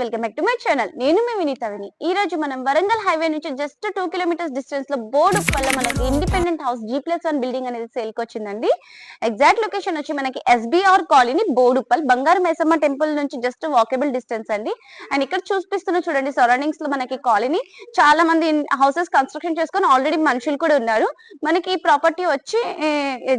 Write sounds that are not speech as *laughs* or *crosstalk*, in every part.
Welcome back to my channel. నేను మీ వినీతవిని ఈ రోజు మనం వరంగల్ హైవే నుంచి జస్ట్ టూ కిలోమీటర్స్ డిస్టెన్స్లో బోర్డు వల్ల మనకి independent house G plus one building అనేది సేల్కి వచ్చిందండి. ఎగ్జాక్ట్ లొకేషన్ వచ్చి మనకి SBR colony Boduppal Bangaru Maisamma temple నుంచి జస్ట్ వాకబుల్ డిస్టెన్స్ అండి. అండ్ ఇక్కడ చూపిస్తున్న చూడండి సరౌండింగ్స్లో మనకి కాలనీ. చాలా మంది హౌసెస్ కన్స్ట్రక్షన్ చేసుకొని ఆల్రెడీ మనుషులు కూడా ఉన్నారు. మనకి ఈ ప్రాపర్టీ వచ్చి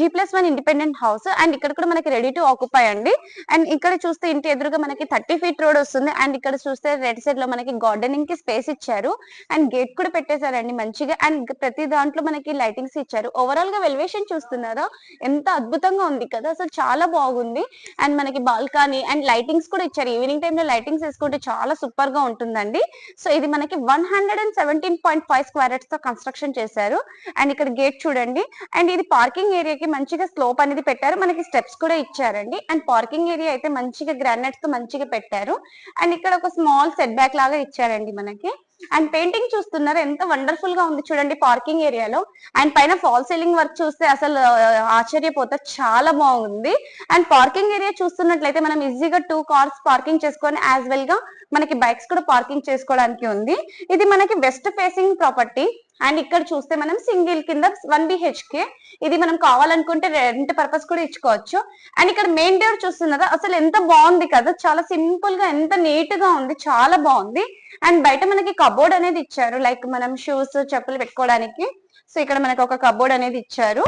G plus one independent house. And ఇక్కడ కూడా మనకి రెడీ టు ఆక్యుపై అండి. అండ్ ఇక్కడ చూస్తే ఇంటి ఎదురుగా మనకి థర్టీ ఫీట్ రోడ్ వస్తుంది. అండ్ ఇక్కడ చూస్తే రెడ్ సైడ్లో మనకి గార్డెనింగ్కి స్పేస్ ఇచ్చారు. అండ్ గేట్ కూడా పెట్టేశారండి మంచిగా. అండ్ ప్రతి దాంట్లో మనకి లైటింగ్స్ ఇచ్చారు. ఓవరాల్గా వెలివేషన్ చూస్తున్నారా? ఎంత అద్భుతంగా ఉంది కదా! అసలు చాలా బాగుంది. అండ్ మనకి బాల్కనీ అండ్ లైటింగ్స్ కూడా ఇచ్చారు. ఈవినింగ్ టైంలో లైటింగ్స్ వేసుకుంటే చాలా సూపర్గా ఉంటుందండి. సో ఇది మనకి one hundred and seventeen point five స్క్వేర్తో construction చేశారు. అండ్ ఇక్కడ గేట్ చూడండి. అండ్ ఇది పార్కింగ్ ఏరియాకి మంచిగా స్లోప్ అనేది పెట్టారు. మనకి స్టెప్స్ కూడా ఇచ్చారండి. అండ్ పార్కింగ్ ఏరియా అయితే మంచిగా గ్రానైట్స్తో మంచిగా పెట్టారు. అండ్ ఇక్కడ ఒక స్మాల్ సెట్ బ్యాక్ లాగా ఇచ్చారండి మనకి. అండ్ పెయింటింగ్ చూస్తున్నారు ఎంత వండర్ఫుల్గా ఉంది చూడండి పార్కింగ్ ఏరియాలో అండ్ పైన ఫాల్ సీలింగ్ వర్క్ చూస్తే అసలు ఆశ్చర్యపోతే ఆశ్చర్యపోతారు చాలా బాగుంది. అండ్ పార్కింగ్ ఏరియా చూస్తున్నట్లయితే మనం ఈజీగా టూ కార్స్ పార్కింగ్ చేసుకొని యాజ్ వెల్గా మనకి బైక్స్ కూడా పార్కింగ్ చేసుకోవడానికి ఉంది. ఇది మనకి వెస్ట్ ఫేసింగ్ ప్రాపర్టీ అండ్ ఇక్కడ చూస్తే మనం సింగిల్ కింద వన్ బిహెచ్కే ఇది మనం కావాలనుకుంటే రెంట్ పర్పస్ కూడా ఇచ్చుకోవచ్చు. అండ్ ఇక్కడ మెయిన్ డోర్ చూస్తున్నారా అసలు ఎంత బాగుంది కదా చాలా సింపుల్గా ఎంత నీట్గా ఉంది చాలా బాగుంది. అండ్ బయట మనకి కబోర్డ్ అనేది ఇచ్చారు లైక్ మనం షూస్ చెప్పులు పెట్టుకోవడానికి. సో ఇక్కడ మనకి ఒక కబోర్డ్ అనేది ఇచ్చారు.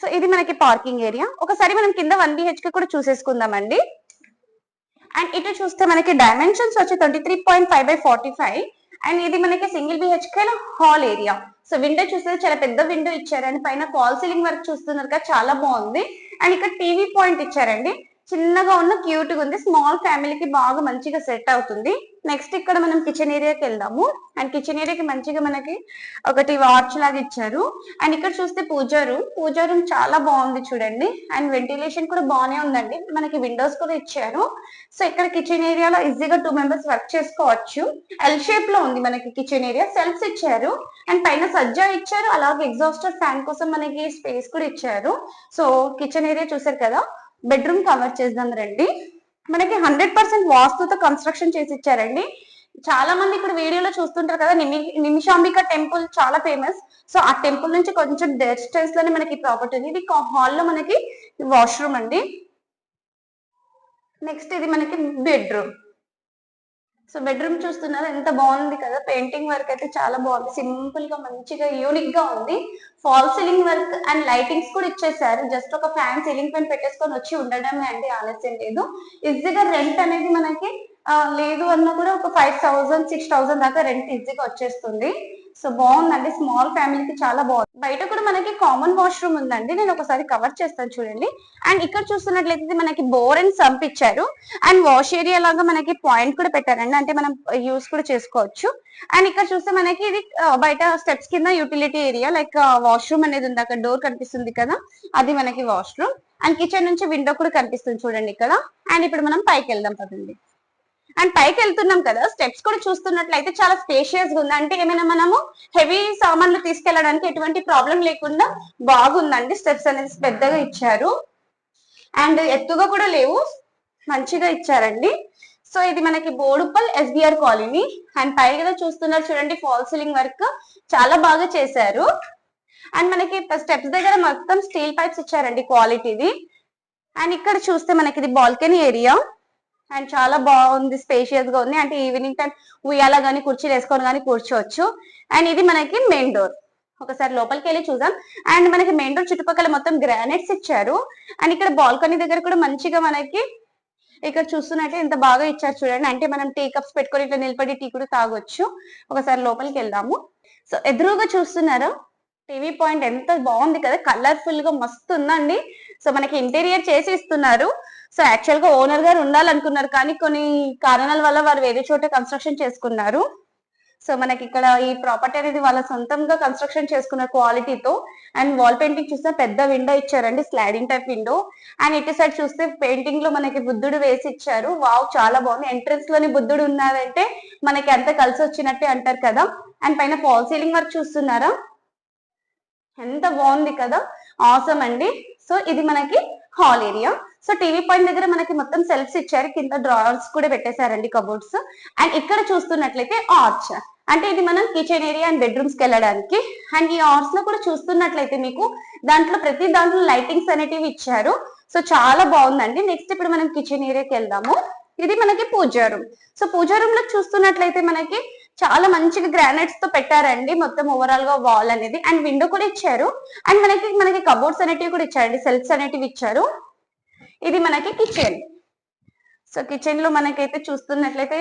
సో ఇది మనకి పార్కింగ్ ఏరియా ఒకసారి మనం కింద వన్ బిహెచ్కే కూడా చూసేసుకుందామండి. అండ్ ఇటు చూస్తే మనకి డైమెన్షన్స్ వచ్చి twenty three point five by forty five and ఇది మనకి single BHK hall area so window చూస్తే చాలా పెద్ద విండో ఇచ్చారు. అండ్ పైన కాల్ సీలింగ్ వర్క్ చూస్తున్నారు కదా చాలా బాగుంది. అండ్ ఇక్కడ టీవీ పాయింట్ ఇచ్చారండి. చిన్నగా ఉన్న క్యూట్గా ఉంది. స్మాల్ ఫ్యామిలీకి బాగా మంచిగా సెట్ అవుతుంది. నెక్స్ట్ ఇక్కడ మనం కిచెన్ ఏరియాకి వెళ్దాము. అండ్ కిచెన్ ఏరియాకి మంచిగా మనకి ఒకటి వాచ్ లాగా ఇచ్చారు. అండ్ ఇక్కడ చూస్తే పూజా రూమ్ పూజా రూమ్ చాలా బాగుంది చూడండి. అండ్ వెంటిలేషన్ కూడా బాగానే ఉందండి. మనకి విండోస్ కూడా ఇచ్చారు. సో ఇక్కడ కిచెన్ ఏరియాలో ఈజీగా టూ మెంబర్స్ వర్క్ చేసుకోవచ్చు. ఎల్ షేప్లో ఉంది మనకి కిచెన్ ఏరియా సెల్ఫ్స్ ఇచ్చారు. అండ్ పైన సజ్జా ఇచ్చారు. అలాగే ఎగ్జాస్టర్ ఫ్యాన్ కోసం మనకి స్పేస్ కూడా ఇచ్చారు. సో కిచెన్ ఏరియా చూసారు కదా? బెడ్రూమ్ కవర్ చేద్దాం రండి. మనకి హండ్రెడ్ పర్సెంట్ వాస్తుతో కన్స్ట్రక్షన్ చేసి ఇచ్చారండి. చాలా మంది ఇప్పుడు వీడియోలో చూస్తుంటారు కదా నిమి నిమిషాంబిక టెంపుల్ చాలా ఫేమస్. సో ఆ టెంపుల్ నుంచి కొంచెం డిస్టెన్స్లోనే మనకి ప్రాపర్టీ ఉంది. ఇది హాల్లో మనకి వాష్రూమ్ అండి. నెక్స్ట్ ఇది మనకి బెడ్రూమ్. సో బెడ్రూమ్ చూస్తున్నారు ఎంత బాగుంది కదా. పెయింటింగ్ వర్క్ అయితే చాలా బాగుంది. సింపుల్గా మంచిగా యూనిక్గా ఉంది. Fall ceiling work and lightings కూడా ఇచ్చేసారు. జస్ట్ ఒక ఫ్యాన్ సీలింగ్ ఫ్యాన్ పెట్టేసుకొని వచ్చి ఉండడమే అండి ఆలస్యం లేదు. ఈజీగా రెంట్ అనేది మనకి లేదు అన్న కూడా ఒక ఫైవ్ థౌసండ్ సిక్స్ థౌసండ్ దాకా రెంట్ ఈజీగా వచ్చేస్తుంది. సో బాగుందండి. స్మాల్ ఫ్యామిలీకి చాలా బాగుంది బయట కూడా మనకి కామన్ వాష్రూమ్ ఉందండి. నేను ఒకసారి కవర్ చేస్తాను చూడండి. అండ్ ఇక్కడ చూస్తున్నట్లయితే మనకి బోర్ అండ్ సంప్ ఇచ్చారు. అండ్ వాష్ ఏరియా లాగా మనకి పాయింట్ కూడా పెట్టారండి. అంటే మనం యూస్ కూడా చేసుకోవచ్చు. అండ్ ఇక్కడ చూస్తే మనకి ఇది బయట స్టెప్స్ కింద యూటిలిటీ ఏరియా. లైక్ వాష్రూమ్ అనేది ఉంది. అక్కడ డోర్ కనిపిస్తుంది కదా. అది మనకి వాష్రూమ్. అండ్ కిచెన్ నుంచి విండో కూడా కనిపిస్తుంది చూడండి ఇక్కడ. అండ్ ఇప్పుడు మనం పైకి వెళ్దాం పదండి. అండ్ పైకి వెళ్తున్నాం కదా స్టెప్స్ కూడా చూస్తున్నట్లయితే చాలా స్పేషియస్గా ఉంది. అంటే ఏమైనా మనము హెవీ సామాన్లు తీసుకెళ్ళడానికి ఎటువంటి ప్రాబ్లం లేకుండా బాగుందండి. స్టెప్స్ అనేది పెద్దగా ఇచ్చారు. అండ్ ఎత్తుగా కూడా లేవు మంచిగా ఇచ్చారండి. సో ఇది మనకి బోడుపల్ ఎస్బిఆర్ కాలనీ. అండ్ పైగా చూస్తున్నారు చూడండి ఫాల్ సీలింగ్ వర్క్ చాలా బాగా చేశారు. అండ్ మనకి స్టెప్స్ దగ్గర మొత్తం స్టీల్ పైప్స్ ఇచ్చారండి క్వాలిటీది. అండ్ ఇక్కడ చూస్తే మనకి ఇది బాల్కనీ ఏరియా. అండ్ చాలా బాగుంది స్పేషియస్గా ఉంది. అంటే ఈవినింగ్ టైం ఉయ్యాల గానీ కుర్చీలు వేసుకొని కానీ కూర్చోవచ్చు. అండ్ ఇది మనకి మెయిన్ డోర్ ఒకసారి లోపలికి వెళ్ళి చూద్దాం. అండ్ మనకి మెయిన్ డోర్ చుట్టుపక్కల మొత్తం గ్రానైట్స్ ఇచ్చారు. అండ్ ఇక్కడ బాల్కనీ దగ్గర కూడా మంచిగా మనకి ఇక్కడ చూస్తున్నట్టే ఎంత బాగా ఇచ్చారు చూడండి. అంటే మనం టీ కప్స్ పెట్టుకొని ఇట్లా నిలబడి టీ కూడా తాగొచ్చు. ఒకసారి లోపలికి వెళ్దాము. సో ఎదురుగా చూస్తున్నారు టీవీ పాయింట్ ఎంత బాగుంది కదా. కలర్ఫుల్గా మస్తు ఉందండి. సో మనకి ఇంటీరియర్ చేసి ఇస్తున్నారు. సో యాక్చువల్గా ఓనర్ గారు ఉండాలనుకున్నారు కానీ కొన్ని కారణాల వల్ల వారు వేరే చోట కన్స్ట్రక్షన్ చేసుకున్నారు. సో మనకి ఇక్కడ ఈ ప్రాపర్టీ అనేది వాళ్ళ సొంతంగా కన్స్ట్రక్షన్ చేసుకున్న క్వాలిటీతో అండ్ వాల్ పెయింటింగ్ చూస్తే పెద్ద విండో ఇచ్చారండి స్లాడింగ్ టైప్ విండో అండ్ ఇటు సైడ్ చూస్తే పెయింటింగ్లో మనకి బుద్ధుడు వేసి ఇచ్చారు. వావ్ చాలా బాగుంది. ఎంట్రన్స్లోని బుద్ధుడు ఉన్నారంటే మనకి అంత కలిసి వచ్చినట్టే అంటారు కదా. అండ్ పైన ఫాల్ సీలింగ్ వర్క్ చూస్తున్నారా? ఎంత బాగుంది కదా. ఆసమ్ అండి. సో ఇది మనకి hall area so TV point దగ్గర మనకి మొత్తం సెల్ఫ్స్ ఇచ్చారు. కింద డ్రావర్స్ కూడా పెట్టేశారండి కబోర్డ్స్ అండ్ ఇక్కడ చూస్తున్నట్లయితే ఆర్చ్ అంటే ఇది మనం కిచెన్ ఏరియా అండ్ బెడ్రూమ్స్కి వెళ్ళడానికి. అండ్ ఈ ఆర్ట్స్లో కూడా చూస్తున్నట్లయితే మీకు దాంట్లో ప్రతి దాంట్లో లైటింగ్స్ అనేటివి ఇచ్చారు. సో చాలా బాగుందండి. నెక్స్ట్ ఇప్పుడు మనం కిచెన్ ఏరియాకి వెళ్దాము. ఇది మనకి పూజా రూమ్ సో పూజా రూమ్లో చూస్తున్నట్లయితే మనకి చాలా మంచిగా గ్రానైట్స్తో పెట్టారండి. మొత్తం ఓవరాల్గా వాల్ అనేది. అండ్ విండో కూడా ఇచ్చారు. అండ్ మనకి మనకి కబోర్డ్స్ అనేటివి కూడా ఇచ్చారండి. సెల్ఫ్స్ అనేటివి ఇచ్చారు. ఇది మనకి కిచెన్ సో కిచెన్లో మనకైతే చూస్తున్నట్లయితే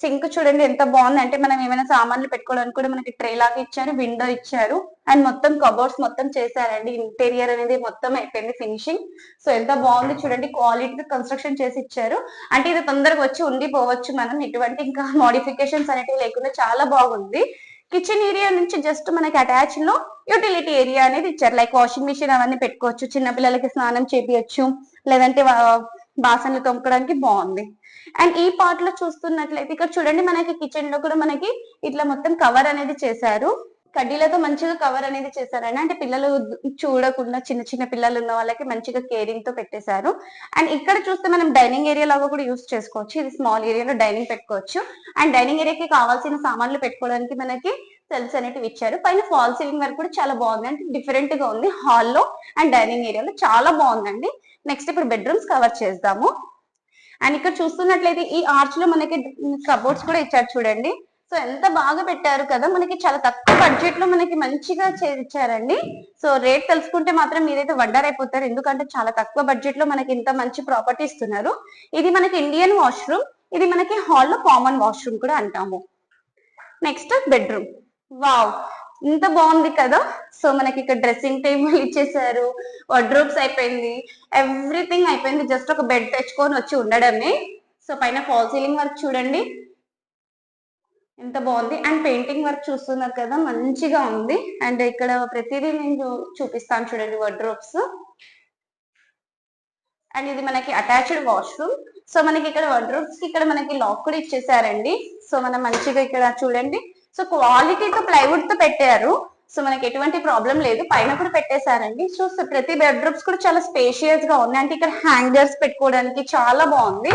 సింక్ చూడండి ఎంత బాగుంది. అంటే మనం ఏమైనా సామాన్లు పెట్టుకోవడానికి కూడా మనకి ట్రే లాగా ఇచ్చారు విండో ఇచ్చారు. అండ్ మొత్తం కబోర్డ్స్ మొత్తం చేశారండి. ఇంటీరియర్ అనేది మొత్తం అయిపోయింది ఫినిషింగ్ సో ఎంత బాగుంది చూడండి. క్వాలిటీ కన్స్ట్రక్షన్ చేసి ఇచ్చారు. అంటే ఇది తొందరగా వచ్చి ఉండిపోవచ్చు మనం. ఎటువంటి ఇంకా *laughs* మోడిఫికేషన్స్ అనేటివి లేకుండా చాలా బాగుంది. కిచెన్ ఏరియా నుంచి జస్ట్ మనకి అటాచ్లో యూటిలిటీ ఏరియా అనేది ఇచ్చారు. లైక్ వాషింగ్ మిషన్ అవన్నీ పెట్టుకోవచ్చు. చిన్న పిల్లలకి స్నానం చేపియచ్చు. లేదంటే బాసనలు తోముకోవడానికి బాగుంది. అండ్ ఈ పార్ట్లో చూస్తున్నట్లయితే ఇక్కడ చూడండి మనకి కిచెన్లో కూడా మనకి ఇట్లా మొత్తం కవర్ అనేది చేశారు. కడ్డీలతో మంచిగా కవర్ అనేది చేశారండి అంటే పిల్లలు చూడకుండా చిన్న చిన్న పిల్లలు ఉన్న వాళ్ళకి మంచిగా కేరింగ్తో పెట్టేశారు. అండ్ ఇక్కడ చూస్తే మనం డైనింగ్ ఏరియా లాగా కూడా యూస్ చేసుకోవచ్చు. ఇది స్మాల్ ఏరియాలో డైనింగ్ పెట్టుకోవచ్చు. అండ్ డైనింగ్ ఏరియాకి కావాల్సిన సామాన్లు పెట్టుకోవడానికి మనకి సెల్స్ అనేటివి ఇచ్చారు. పైన ఫాల్ సీలింగ్ వరకు కూడా చాలా బాగుంది. అంటే డిఫరెంట్గా ఉంది హాల్లో అండ్ డైనింగ్ ఏరియాలో చాలా బాగుందండి. నెక్స్ట్ ఇప్పుడు బెడ్రూమ్స్ కవర్ చేద్దాము. అండ్ ఇక్కడ చూస్తున్నట్లయితే ఈ ఆర్చ్లో మనకి కబోర్డ్స్ కూడా ఇచ్చారు చూడండి. సో ఎంత బాగా పెట్టారు కదా మనకి చాలా తక్కువ బడ్జెట్లో మనకి మంచిగా చేర్చారండి సో రేట్ తెలుసుకుంటే మాత్రం మీరైతే వండర్ అయిపోతారు ఎందుకంటే చాలా తక్కువ బడ్జెట్లో మనకి ఇంత మంచి ప్రాపర్టీ ఇస్తున్నారు. ఇది మనకి ఇండియన్ వాష్రూమ్ ఇది మనకి హాల్లో కామన్ వాష్రూమ్ కూడా అంటాము. నెక్స్ట్ బెడ్రూమ్ వావ్ ఇంత బాగుంది కదా. సో మనకి ఇక్కడ డ్రెస్సింగ్ టేబుల్ ఇచ్చేసారు. వార్డ్రోబ్స్ అయిపోయింది. ఎవ్రీథింగ్ అయిపోయింది. జస్ట్ ఒక బెడ్ తెచ్చుకొని వచ్చి ఉండడమే. సో పైన ఫాల్ సీలింగ్ వర్క్ చూడండి. ఎంత బాగుంది. అండ్ పెయింటింగ్ వర్క్ చూస్తున్నారు కదా మంచిగా ఉంది. అండ్ ఇక్కడ ప్రతిదీ నేను చూపిస్తాను చూడండి వడ్రోప్స్ అండ్ ఇది మనకి అటాచ్డ్ వాష్రూమ్ సో మనకి ఇక్కడ వడ్రోప్స్కి ఇక్కడ మనకి లాక్ కూడా ఇచ్చేసారండి. సో మనం మంచిగా ఇక్కడ చూడండి. సో క్వాలిటీతో ప్లైవుడ్తో పెట్టారు. సో మనకి ఎటువంటి ప్రాబ్లం లేదు. పైన కూడా పెట్టేశారండి. సో సో ప్రతి బెడ్రూమ్స్ కూడా చాలా స్పేషియస్గా ఉంది అంటే ఇక్కడ హ్యాంగర్స్ పెట్టుకోవడానికి చాలా బాగుంది.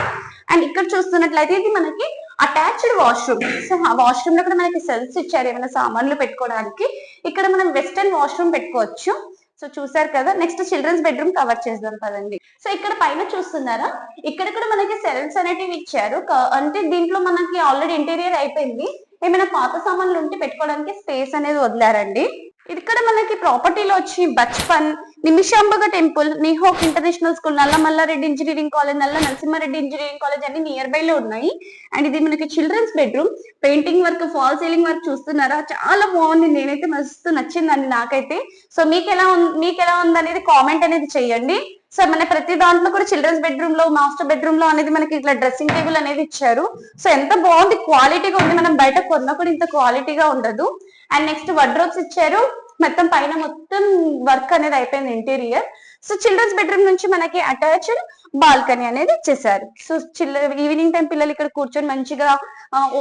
అండ్ ఇక్కడ చూస్తున్నట్లయితే ఇది మనకి అటాచ్డ్ వాష్రూమ్ సో ఆ వాష్రూమ్లో కూడా మనకి సెల్స్ ఇచ్చారు ఏమైనా సామాన్లు పెట్టుకోవడానికి. ఇక్కడ మనం వెస్టర్న్ వాష్రూమ్ పెట్టుకోవచ్చు. సో చూసారు కదా? నెక్స్ట్ చిల్డ్రన్స్ బెడ్రూమ్ కవర్ చేద్దాం కదండి సో ఇక్కడ పైన చూస్తున్నారా? ఇక్కడ కూడా మనకి సెల్స్ అనేటివి ఇచ్చారు. అంటే దీంట్లో మనకి ఆల్రెడీ ఇంటీరియర్ అయిపోయింది. ఏమైనా పాత సామాన్లు ఉంటే పెట్టుకోవడానికి స్పేస్ అనేది వదిలారండి. ఇక్కడ మనకి ప్రాపర్టీలో వచ్చి Bachpan నిమిషాంబగ temple నిహోక్ international school Nallamallareddy engineering college Nalla Narasimhareddy engineering college అన్ని నియర్ బై లో ఉన్నాయి. అండ్ ఇది మనకి children's bedroom. Painting work fall ceiling work చూస్తున్నారా? చాలా బాగుంది. నేనైతే మస్తు నచ్చిందండి నాకైతే. సో మీకు ఎలా మీకు ఎలా ఉంది అనేది కామెంట్ అనేది చేయండి. సో మన ప్రతి దాంట్లో కూడా చిల్డ్రన్స్ బెడ్రూమ్లో మాస్టర్ బెడ్రూమ్లో అనేది మనకి ఇట్లా డ్రెస్సింగ్ టేబుల్ అనేది ఇచ్చారు. సో ఎంత బాగుంది క్వాలిటీగా ఉంది. మనం బయట కొన్నా కూడా ఇంత క్వాలిటీగా ఉండదు. అండ్ నెక్స్ట్ వడ్రోబ్స్ ఇచ్చారు. మొత్తం పైన మొత్తం వర్క్ అనేది అయిపోయింది ఇంటీరియర్ సో చిల్డ్రన్స్ బెడ్రూమ్ నుంచి మనకి అటాచ్డ్ బాల్కనీ అనేది ఇచ్చేసారు. సో చిల్డ్ర ఈవినింగ్ టైం పిల్లలు ఇక్కడ కూర్చొని మంచిగా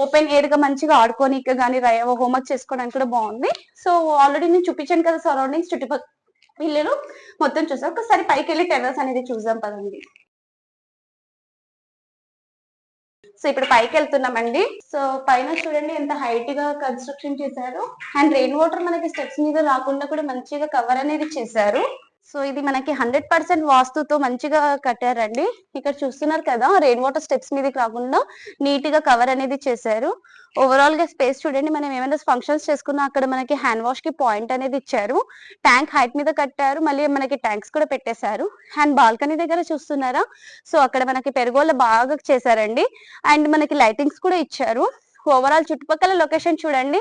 ఓపెన్ ఎయిర్గా మంచిగా ఆడుకొని కానీ హోంవర్క్ చేసుకోవడానికి కూడా బాగుంది. సో ఆల్రెడీ నేను చూపించాను కదా సరౌండింగ్స్ చుట్టుపక్కల పిల్లలు మొత్తం చూసాం. ఒకసారి పైకి వెళ్ళి టెర్రస్ అనేది చూసాం పదండి. సో ఇప్పుడు పైకి వెళ్తున్నామండి సో పైన చూడండి ఎంత హైట్గా కన్స్ట్రక్షన్ చేశారు. అండ్ రెయిన్ వాటర్ మనకి స్టెప్స్ మీద రాకుండా కూడా మంచిగా కవర్ అనేది చేశారు. సో ఇది మనకి హండ్రెడ్ పర్సెంట్ వాస్తుతో మంచిగా కట్టారండి. ఇక్కడ చూస్తున్నారు కదా రెయిన్ వాటర్ స్టెప్స్ మీదకి రాకుండా నీట్గా కవర్ అనేది చేశారు. ఓవరాల్గా స్పేస్ చూడండి మనం ఏమైనా ఫంక్షన్స్ చేసుకున్నా అక్కడ మనకి హ్యాండ్ వాష్కి పాయింట్ అనేది ఇచ్చారు. ట్యాంక్ హైట్ మీద కట్టారు మళ్ళీ మనకి ట్యాంక్స్ కూడా పెట్టేశారు. అండ్ బాల్కనీ దగ్గర చూస్తున్నారా? సో అక్కడ మనకి పెరుగోళ్ళ బాగా చేశారండి. అండ్ మనకి లైటింగ్స్ కూడా ఇచ్చారు. ఓవరాల్ చుట్టుపక్కల లొకేషన్ చూడండి.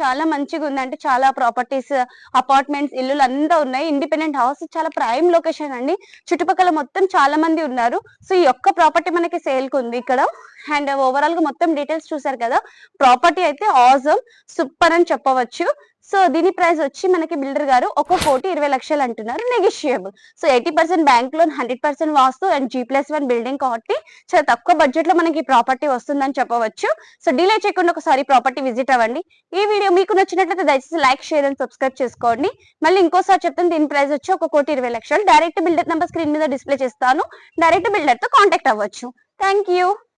చాలా మంచిగా ఉంది అంటే చాలా ప్రాపర్టీస్ అపార్ట్మెంట్స్ ఇల్లులు అంతా ఉన్నాయి. ఇండిపెండెంట్ హౌస్ చాలా ప్రైమ్ లొకేషన్ అండి. చుట్టుపక్కల మొత్తం చాలా మంది ఉన్నారు. సో ఈ ఒక్క ప్రాపర్టీ మనకి సేల్కు ఉంది ఇక్కడ. అండ్ ఓవరాల్గా మొత్తం డీటెయిల్స్ చూసారు కదా. ప్రాపర్టీ అయితే ఆజమ్ సూపర్ అని చెప్పవచ్చు. సో దీని ప్రైస్ వచ్చి మనకి బిల్డర్ గారు ఒక కోటి ఇరవై లక్షలు అంటున్నారు negotiable. So eighty percent bank loan hundred percent vastu and G plus one building కాబట్టి చాలా తక్కువ బడ్జెట్లో మనకి ప్రాపర్టీ వస్తుందని చెప్పవచ్చు. సో డిలే చేయకుండా ఒకసారి ప్రాపర్టీ విజిట్ అవ్వండి. ఈ వీడియో మీకు నచ్చినట్లయితే దయచేసి లైక్ షేర్ అండ్ సబ్స్క్రైబ్ చేసుకోండి. మళ్ళీ ఇంకోసారి చెప్తాను దీని ప్రైస్ వచ్చి ఒక కోటి ఇరవై లక్షలు. డైరెక్ట్ బిల్డర్ నెంబర్ స్క్రీన్ మీద డిస్ప్లే చేస్తాను. డైరెక్ట్ బిల్డర్తో కాంటాక్ట్ అవ్వచ్చు. Thank you.